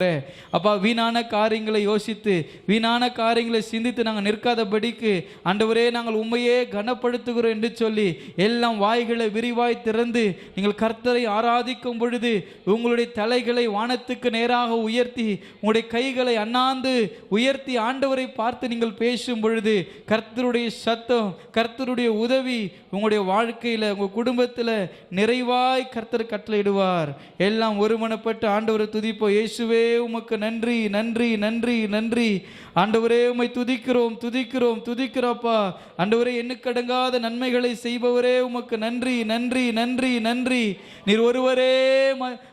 அப்பா வீணான காரியங்களை யோசித்து வீணான காரியங்களை சிந்தித்து நாங்கள் நிற்காதபடிக்கு ஆண்டவரே நாங்கள் உண்மையே கனப்படுத்துகிறோம் என்று சொல்லி எல்லாம் வாய்களை விரிவாய் திறந்து நீங்கள் கர்த்தரை ஆராதிக்கும் பொழுது உங்களுடைய தலைகளை வானத்துக்கு நேராக உயர்த்தி உங்களுடைய கைகளை அண்ணாந்து உயர்த்தி ஆண்டவரை பார்த்து நீங்கள் பேசும் பொழுது கர்த்தருடைய சத்தம் கர்த்தருடைய உதவி உங்களுடைய வாழ்க்கையில் உங்கள் குடும்பத்தில் நிறைவாய் கர்த்தர் கட்டளையிடுவார். எல்லாம் ஒருமனப்பட்டு ஆண்டவரை துதிப்போ இயேசுவே உமக்கு நன்றி நன்றி நன்றி நன்றி. ஆண்டவரே உம்மை துதிக்கிறோம் துதிக்கிறோம் துதிக்கிறோப்பா. ஆண்டவரே எண்ணுக்கடங்காத நன்மைகளை செய்பவரே உமக்கு நன்றி நன்றி நன்றி நன்றி. நீர் ஒருவரே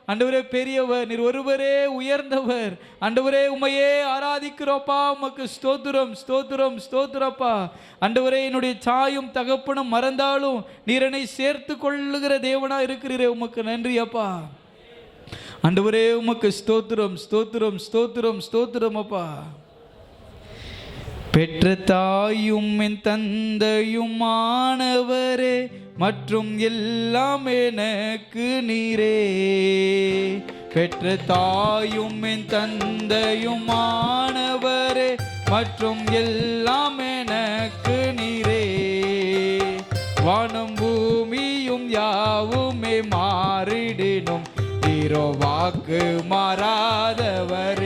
ஆண்டவரே பெரியவர். நீர் ஒருவரே உயர்ந்தவர். ஆண்டவரே உம்மையே ஆராதிக்கிறோப்பா. உமக்கு ஸ்தோத்திரம் ஸ்தோத்திரம் ஸ்தோத்திரப்பா. ஆண்டவரே என்னுடைய சாயும் தகப்பனும் மறந்தாலும் நீரனை சேர்த்து கொள்ளுகிற தேவனா இருக்கிறீரே. உமக்கு நன்றி அப்பா. ஆண்டவரே உமக்கு ஸ்தோத்திரம் ஸ்தோத்திரம் ஸ்தோத்திரம் ஸ்தோத்திரம் அப்பா. பெற்ற தாயும் என் தந்தையும் மாணவரே மற்றும் எல்லாம் எனக்கு நீரே. பெற்ற தாயும் என் தந்தையுமானவரே மற்றும் எல்லாம் எனக்கு நீரே. வானம் பூமியும் யாவுமே மாறிடு. நீரோ வாக்கு மாறாதவர்.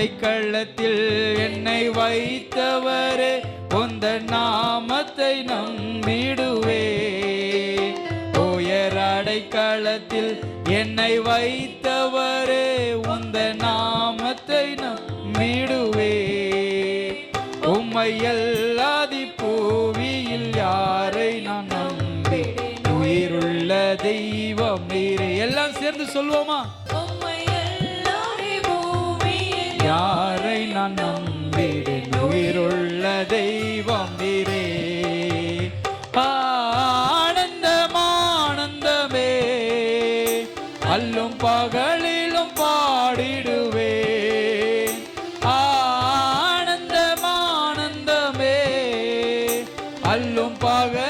உயர் என்னை வைத்தவரே உந்த நாமத்தை நம்பிடுவே. உயர் அடைக்கலத்தில் என்னை வைத்தவரே உந்த நாமத்தை நம்பிடுவே. உம்மை எல்லாதி பூவியில் யாரை நான் நம்பி? உயிருள்ள தெய்வம் நீரே. எல்லாம் சேர்ந்து சொல்வோமா யாரை நான் நம்பிடேன் உயிருள்ள தெய்வம் நீரே. ஆனந்தம் ஆனந்தமே. அல்லும் பகலிலும் பாடிடுவே. ஆனந்தம் ஆனந்தமே. அல்லும் பகல்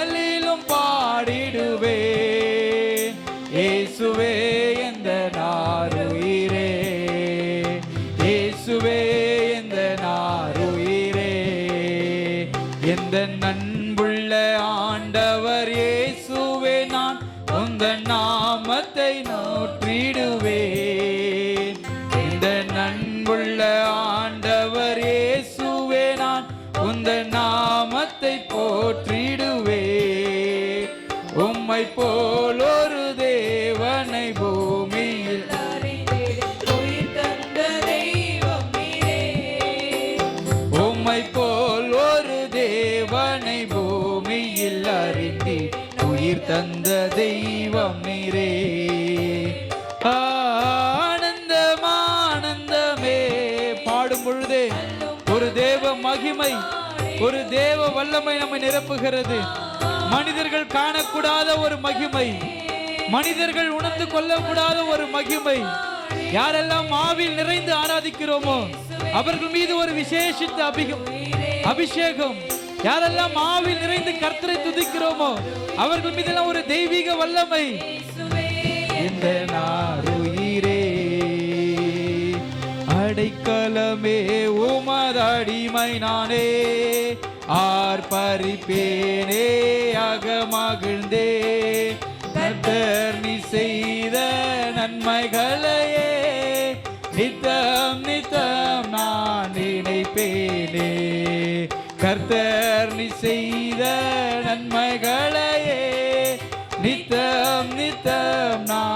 நாமத்தை இந்த நண்புள்ள ஆண்டவர் இயேசுவே நான் உந்த நாமத்தை போற்றிடுவேன். உம்மை போல் ஒரு தேவனை பூமியில் உம்மை போல் ஒரு தேவனை பூமியில் உயிர் தந்த தெய்வம் நீரே. மகிமை ஒரு தேவ வல்லமை நம்மை நிரப்புகிறது. மனிதர்கள் காணக்கூடாத ஒரு மகிமை. மனிதர்கள் உணர்ந்து கொள்ளக்கூடாத ஒரு மகிமை. யாரெல்லாம் ஆவில் நிறைந்து ஆராதிக்கிறோமோ அவர்கள் மீது ஒரு விசேஷித்த அபிகம் அபிஷேகம். யாரெல்லாம் ஆவில் நிறைந்து கர்த்தரை துதிக்கிறோமோ அவர்கள் மீதெல்லாம் ஒரு தெய்வீக வல்லமை. இந்த நாடு அடைக்கலமே உமதடிமை நானே ஆர்ப்பரிப்பேனே அகமகிழ்ந்தே. கர்த்தர் நீ செய்த நன்மைகளையே நித்தம் நித்தம் நான் நினைப்பேனே. கர்த்தர் நீ செய்த நன்மைகளையே நித்தம் நித்தம் நான்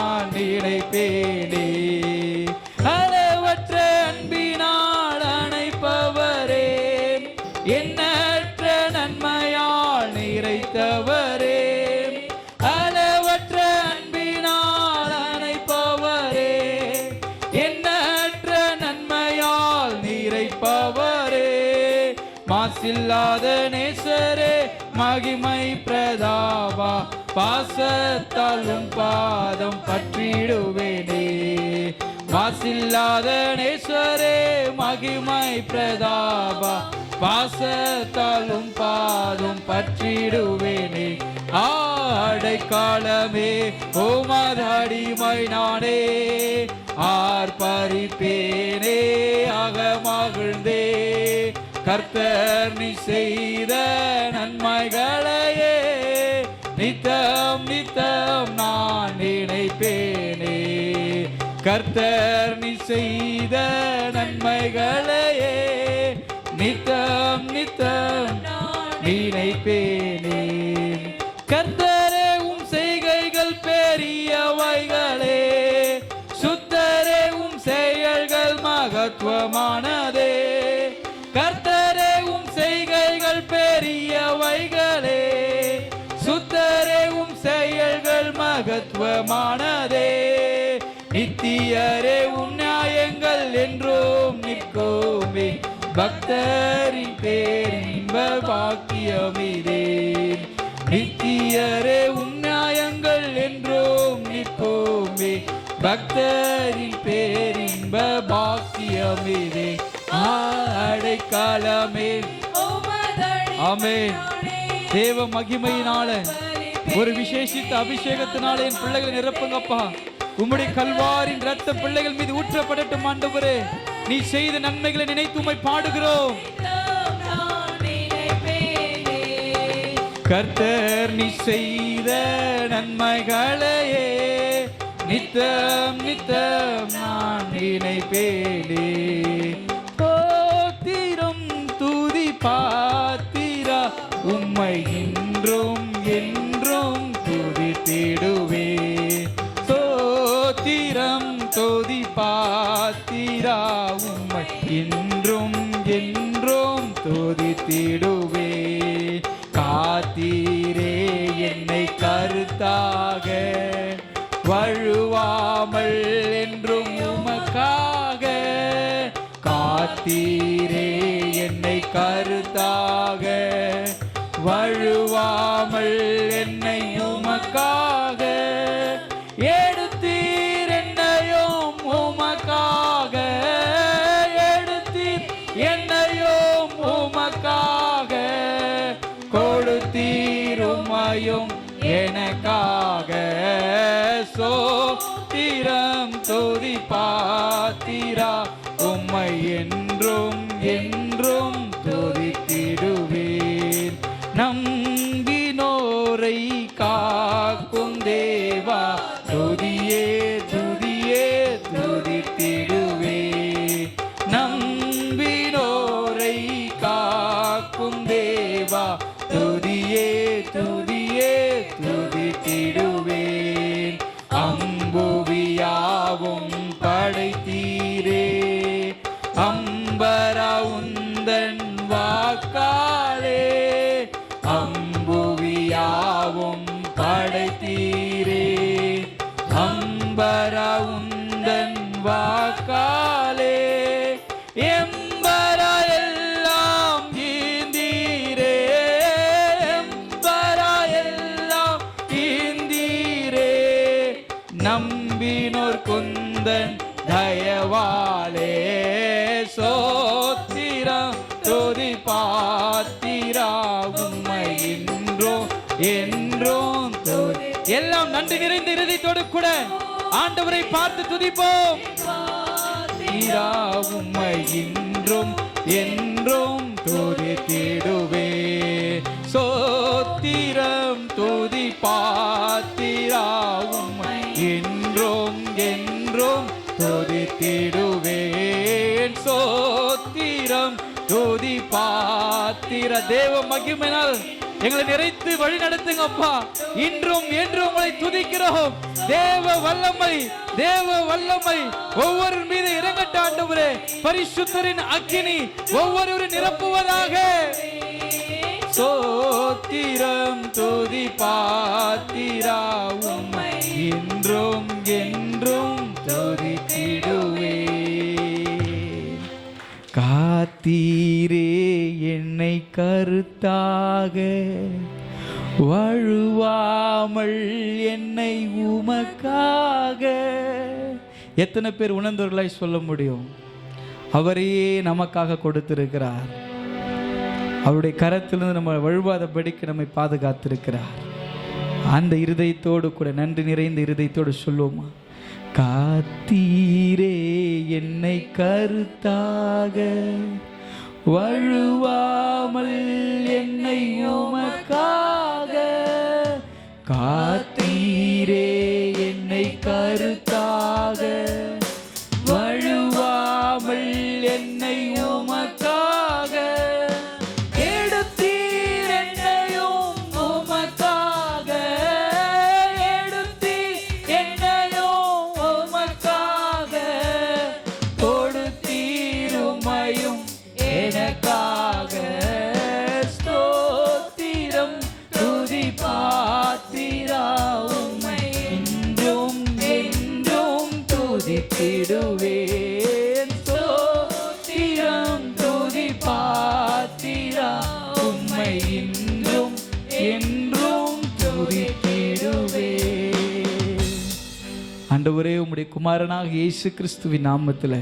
மாசில்லாத நேசரே மகிமை பிரதாபா பாசத்தாலும் பாதம் பற்றிடுவேனே. மாசில்லாத நேசரே மகிமை பிரதாபா பாசத்தாலும் பாதம் பற்றிடுவேனே. ஆடைக்காலமே ஓமதடிமை நானே. ஆர்ப்பரிப்பேனே கர்த்தர் நீ செய்த நன்மைகளையே நித்தம் நித்தம் நான் நினைப்பேனே. கர்த்தர் நீ செய்த நன்மைகளையே நித்தம் நித்தம் நினைப்பேன். மகத்துவமானதே நித்தியரே உம் நியாயங்கள் என்றும் நிற்கோமே. பக்தரின் பேரின்ப பாக்கியமிதே நித்தியரே உம் நியாயங்கள் என்றும் நிற்போமே பக்தரின் பேரின்ப பாக்கியமிதே அடைக்காலமே ஆமென். தேவ மகிமையினால. ஒரு விசேஷித்த அபிஷேகத்தினால என் பிள்ளைகளை நிரப்புங்கப்பா உம்முடைய கல்வாரின் ரத்த பிள்ளைகள் மீது ஊற்றப்படட்டும் ஆண்டவரே. நீ செய்த நன்மைகளை நினைத்து உமை பாடுகிறோம். கர்த்தர் நீ செய்த நன்மைகளையே நித்தம் நித்தம் நான் நினைப்பேனே. என்றும் துதித்திடுவே. காத்தீரே என்னை கருத்தாக. வழுவாமல் என்றும் உமக்காக. காத்தீரே என்னை கருத்தாக. வழுவாமல் என்னை உமக்காக என்றும் எல்லாம் நன்றி நிறைந்த இறுதித்தோடு கூட ஆண்டவரை பார்த்து துதிப்போம். தீரா உம்மை இன்றும் என்றும் துதித்திடுவே சோத்திரம் துதி பாத்திரா உம்மை என்றும் என்றும் துதித்திடுவேன் சோத்திரம் துதி பாத்திர தேவ மகிமையினால் எங்களை நிறைத்து வழி நடத்துங்கப்பா இன்றும் என்றும் உங்களை துதிக்கிறோம். தேவ வல்லமை தேவ வல்லமை. ஒவ்வொரு மீது இறங்கட்ட ஆண்டவரே. பரிசுத்தரின் அக்கினி ஒவ்வொருவரும் நிரப்புவதாக. சோத்திரம் துதி பாத்திரா. கருத்தாக வழுவாமல் என்னை உமக்காக. எத்தனை பேர் உணர்ந்தவர்களாய் சொல்ல முடியும்? அவரையே நமக்காக கொடுத்திருக்கிறார். அவருடைய கரத்திலிருந்து நம்ம வழுவாதபடிக்கு நம்மை பாதுகாத்திருக்கிறார். அந்த இருதயத்தோடு கூட நன்றி நிறைந்த இருதயத்தோடு சொல்லுவோமா? காத்தீரே என்னை கருத்தாக. வழுவாமல் என்னை உமக்காக காத்தீரே என்னை கருத்தாக. வழுவாமல் என்னை உமக்காக எடுத்தீர் என்னையும் உமக்காக. எடுத்தீர் என்னையும் உமக்காக. கொடுத்தீருமையும் ஆண்டவரே உம்முடைய குமாரனாக இயேசு கிறிஸ்துவின் நாமத்தில்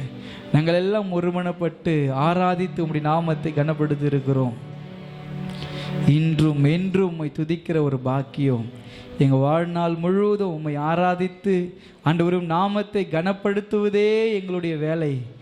நாங்கள் எல்லாம் ஒருமனப்பட்டு ஆராதித்து உம்முடைய நாமத்தை கனப்படுத்தி இருக்கிறோம் இன்றும் என்றும் உம்மை துதிக்கிற ஒரு பாக்கியம். எங்கள் வாழ்நாள் முழுவதும் உம்மை ஆராதித்து ஆண்டவரும் நாமத்தை கனப்படுத்துவதே எங்களுடைய வேலை.